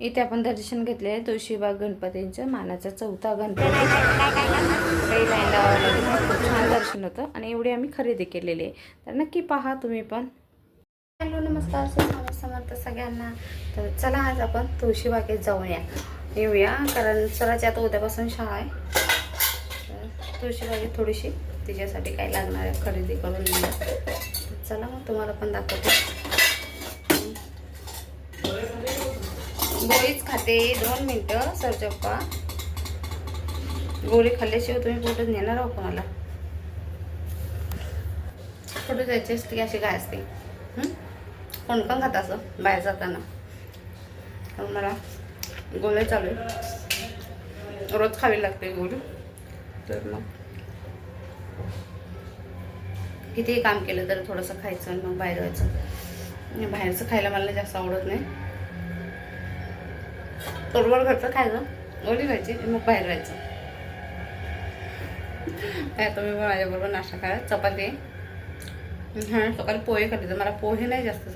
इथे आपण दर्शन घेतले आहे तुळशीबाग गणपतींचं मानाचा चौथा गणपती. काही लाईन लावावं लागेल खूप छान दर्शन होतं आणि एवढी आम्ही खरेदी केलेली आहे. तर नक्की पहा तुम्ही पण. हॅलो नमस्कार. समर्थ सगळ्यांना. तर चला आज आपण तुळशीबागेत जाऊया. येऊया कारण सराच्या आता उद्यापासून शाळा आहे. तर तुळशीबागेत थोडीशी तिच्यासाठी काय लागणार आहे खरेदी करून. चला मग तुम्हाला पण दाखवते. गोळीच खाते दोन मिनटं सरचप्पा गोळी खाल्ल्याशिवाय तुम्ही कुठं नेणार आहो कोणाला. कुठे जायची असते की अशी काय असते? कोण पण खात असं बाहेर जाताना? तर मला गोळ्या चालू आहे रोज खावी लागते गोळी. तर मग कितीही काम केलं तर थोडंसं खायचं आणि मग बाहेर जायचं. आणि बाहेरचं खायला मला जास्त आवडत नाही. बरोबर घरचं खायचं गोळी व्हायची मग बाहेर राहायचं. काय तुम्ही माझ्याबरोबर नाश्ता करा चपाती. हां. सकाळी पोहे खाते तर मला पोहे नाही जास्त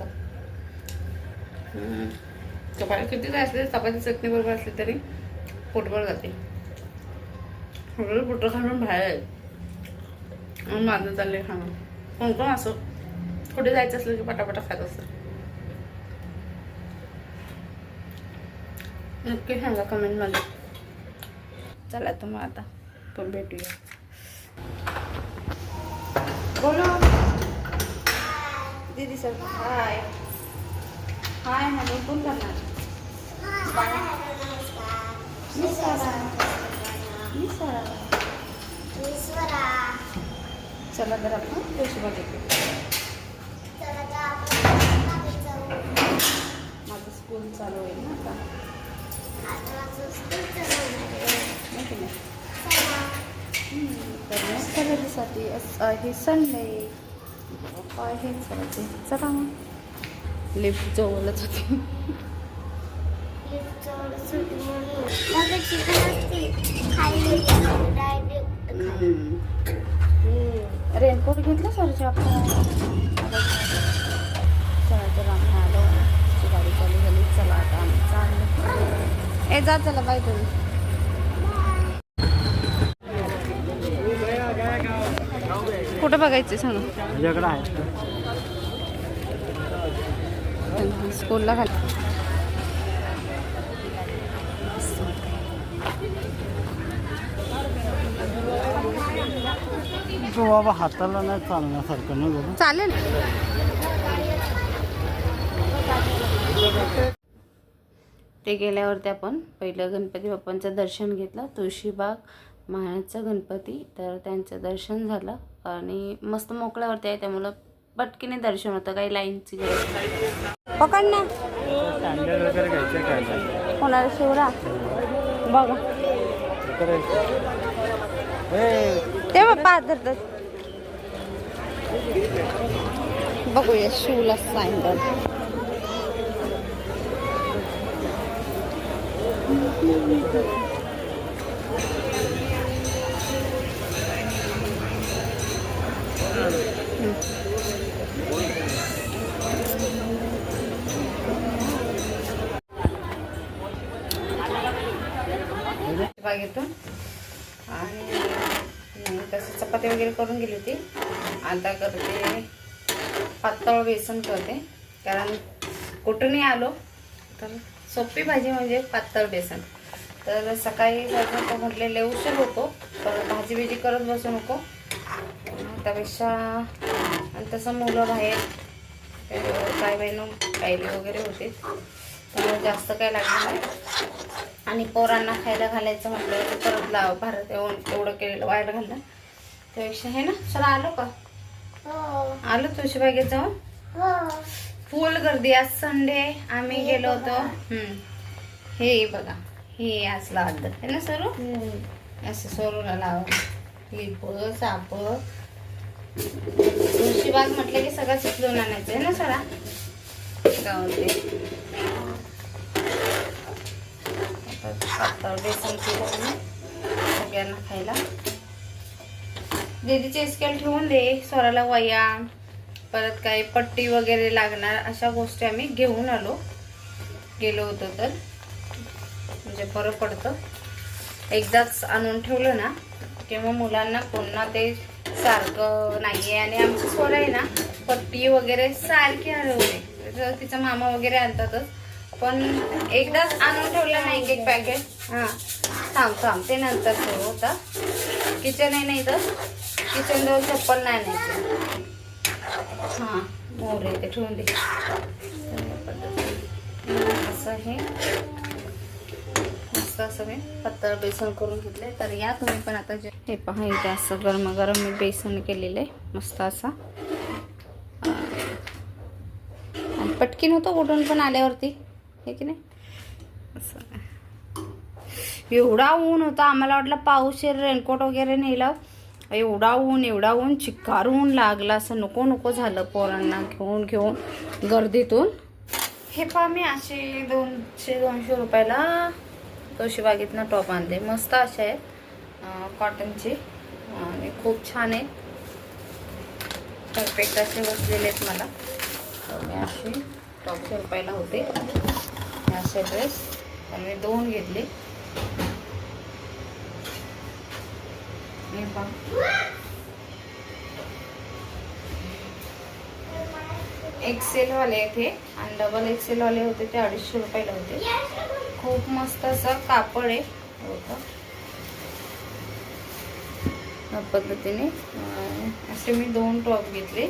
चपाती किती काय असते चपाती चटणी बरोबर असली तरी पोटभर जाते. पोटं खाणून बाहेर माझं चाललंय खाणं. कोण कोण असं कुठे जायचं असलं की पटापटा खात असतं. नक्की सांगा कमेंटमध्ये चला तर मग आता पण भेटूया. बोलो. दीदी सर. हाय. हाय म्हणून कोण करणार. चला तर आपण तुळशी बघितली माझं स्कूल चालू होईल ना आता. असं आहे संडे पप्पा आहे चला मग. लिफ्ट जवळच होती. रेनकोट घेतलं सरच्या आपण चला तर आम्ही आलो आमची गाडी चालू झाली चला आता आम्ही ए जा चला बाय तुम्ही कुठं बघायचं सांगा. माझ्याकडे आहे. स्कूलला घाल. तो बाबा हाताला नाही चालण्यासारखं ना चालेल. ते गेल्यावरती आपण पहिलं गणपती बाप्पांचं दर्शन घेतलं. तुळशीबाग महाराजचा गणपती तर त्यांचं दर्शन झालं. आणि मस्त मोकळ्यावरती आहे त्यामुळं पटकीने दर्शन होतं. काही लाईनची गरज नाही. पकड ना. होणार कोणाला शिवरा? बघा. ते बाप्पा धरतात बघूया शिवला सँडल बागेतून. आणि तसं चपाती वगैरे करून गेली होती. आता करते पातळ बेसन करते. कारण कुठूनही आलो तर सोपी भाजी म्हणजे पातळ बेसन. तर सकाळी जर म्हटलेले उशीर होतो तर भाजी बिजी करत बसू नको. त्यापेक्षा आणि तसं मुलं बाहेर काय बहिणं पाहिले वगैरे होते. त्यामुळे जास्त काय लागलं नाही. आणि पोरांना खायला घालायचं म्हटलं तर परत लाव भारत येऊन एवढं केलेलं वायाला घालणं. त्यापेक्षा हे ना चला आलो का? आलो तुळशी बागेत जाऊन फुल गर्दी. आज संडे आम्ही गेलो होतो. हम्म. हे बघा. हे असला अर्ध है ना सरू? असं सरूला लाव. लिप साप तुळशी बाग म्हटलं की सगळं चिकलून आणायचं. आहे ना सरा? गावात बेसन केलं सगळ्यांना खायला. दीदीचे स्केल ठेवून दे. स्वराला वया. परत काही पट्टी वगैरे लागणार अशा गोष्टी आम्ही घेऊन आलो. गेलो होतो तर. म्हणजे बरं पडतं. एकदाच आणून ठेवलं ना किंवा मुलांना पुन्हा ते सारखं नाही आहे आणि आमची स्वर आहे ना पट्टी वगैरे सारखी हरवली. तर तिचा मामा वगैरे आणतातच. पण एकदाच आणून ठेवलं ना एक एक पॅकेट हां. थांब थांब. ते नंतर ठेवू होता किचन आहे नाही तर किचन जवळ चप्पल नाही आणायची. हां मोर आहे ते ठेवून दे. असं हे. मस्त असं मी पातळ बेसन करून घेतले तर या तुम्ही पण आता जे हे पहा इथे असं गरम गरम मी बेसन केलेलं आहे मस्त असा. आणि पटकीन होतं उठून पण आल्यावरती. हे की नाही? असं. एवढा ऊन होता. आम्हाला वाटलं पाऊस रेनकोट वगैरे नेलं. एवढा ऊन एवढा ऊन चिक्कार ऊन लागला. असं नको नको झालं पोरांना घेऊन घेऊन गर्दीतून. हे पहा मी असे दोनशे दोनशे रुपयाला तोशीबागेतनं टॉप आणले मस्त असे आहेत कॉटनचे आणि खूप छान आहेत परफेक्ट असे बसलेले आहेत मला. तर मी असे टॉपशे रुपयाला होते. असे ड्रेस मी दोन घेतले. हे पहा एक्सेल वाले आहेत हे आणि डबल एक्सेल वाले होते ते अडीचशे रुपयाला होते. खूप मस्त असं कापड आहे. होतं या पद्धतीने असे मी दोन टॉप घेतले.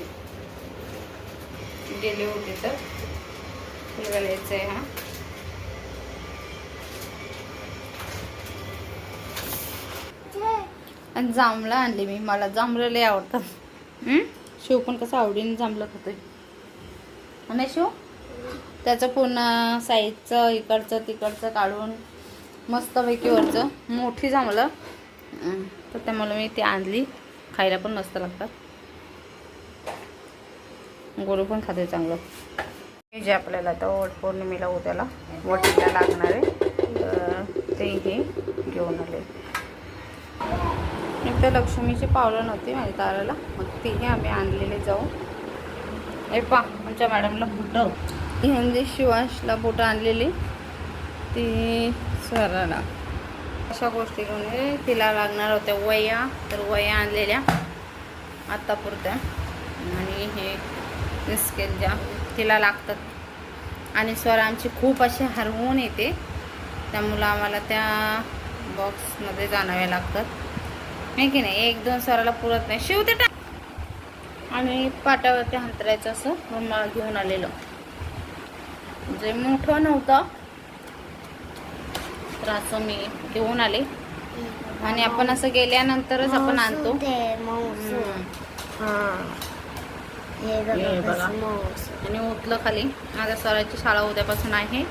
गेले होते तर. हे आहे हा. आणि जांभळं आणले मी. मला जांभळं लय आवडतात. शिव पण कसं आवडीने जांभळं खातोय. आणि शिव? त्याचं पूर्ण साईजचं इकडचं तिकडचं काढून मस्तपैकी वरचं. मोठी जांभळं. तर त्यामुळे मी ती आणली. खायला पण मस्त लागतात. गोरू पण खाते चांगलं. हे जे आपल्याला आता वट पौर्णिमेला उद्याला वटीला लागणार आहे. तर ते हे घेऊन आले. एक तर लक्ष्मीची पावलं नव्हती माझ्या दाराला. मग तीही आम्ही आणलेले जाऊ. हे पा आमच्या मॅडमला बुटं म्हणजे शिवांशला बुटं आणलेली. ती स्वराला अशा गोष्टी घेऊन. तिला लागणार होत्या वया तर वया आणलेल्या. आत्तापुरत्या आणि हे स्केल ज्या तिला लागतात. आणि स्वर आमची खूप अशी हरवून येते. त्यामुळं आम्हाला त्या बॉक्समध्ये जाणाव्या लागतात. नाही की नाही? एक दोन स्वराला पुरत नाही. शिवते टाक. आणि पाटावरती हंतरायचं असं रुमाल घेऊन आलेलं. जे मोठं नव्हतं तर असं मी घेऊन आले. आणि आपण असं गेल्यानंतरच आपण आणतो. हे. आणि उतलं खाली. माझ्या स्वराची शाळा उद्यापासून आहे.